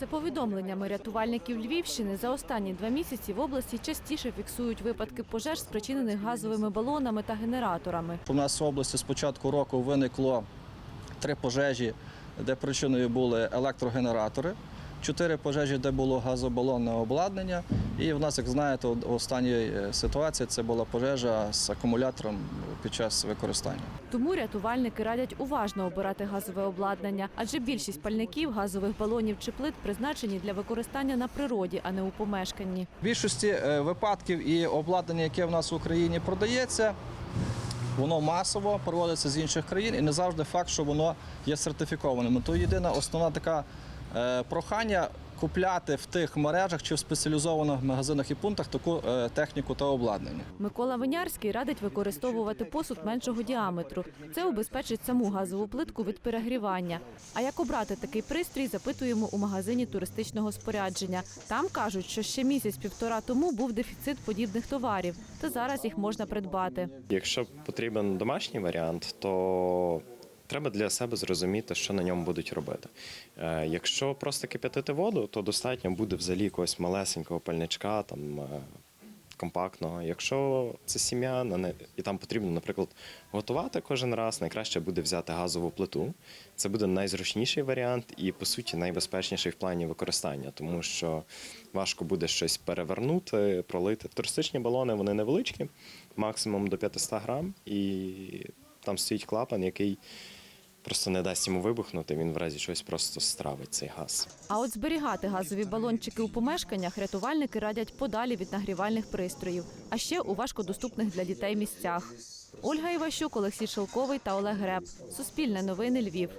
За повідомленнями рятувальників Львівщини, за останні два місяці в області частіше фіксують випадки пожеж, спричинених газовими балонами та генераторами. У нас в області з початку року виникло три пожежі, де причиною були електрогенератори, чотири пожежі, де було газобалонне обладнання. І в нас, як знаєте, от остання е, ситуація це була пожежа з акумулятором під час використання. Тому рятувальники радять уважно обирати газове обладнання, адже більшість пальників, газових балонів чи плит призначені для використання на природі, а не у помешканні. В більшості е, випадків і обладнання, яке в нас в Україні продається, воно масово проводиться з інших країн і не завжди факт, що воно є сертифікованим. То єдина основна така прохання купляти в тих мережах чи в спеціалізованих магазинах і пунктах таку е, техніку та обладнання. Микола Винярський радить використовувати посуд меншого діаметру. Це убезпечить саму газову плитку від перегрівання. А як обрати такий пристрій, запитуємо у магазині туристичного спорядження. Там кажуть, що ще місяць-півтора тому був дефіцит подібних товарів, та зараз їх можна придбати. Якщо потрібен домашній варіант, то треба для себе зрозуміти, що на ньому будуть робити. Е, Якщо просто кип'ятити воду, то достатньо буде взагалі якогось малесенького пальничка, там е, компактного. Якщо це сім'я, і там потрібно, наприклад, готувати кожен раз, найкраще буде взяти газову плиту. Це буде найзручніший варіант і, по суті, найбезпечніший в плані використання, тому що важко буде щось перевернути, пролити. Туристичні балони вони невеличкі, максимум до 500 грам, і там стоїть клапан, який просто не дасть йому вибухнути, він в разі чогось просто стравить цей газ. А от зберігати газові балончики у помешканнях рятувальники радять подалі від нагрівальних пристроїв, а ще у важкодоступних для дітей місцях. Ольга Іващук, Олексій Шелковий та Олег Греб. Суспільне новини Львів.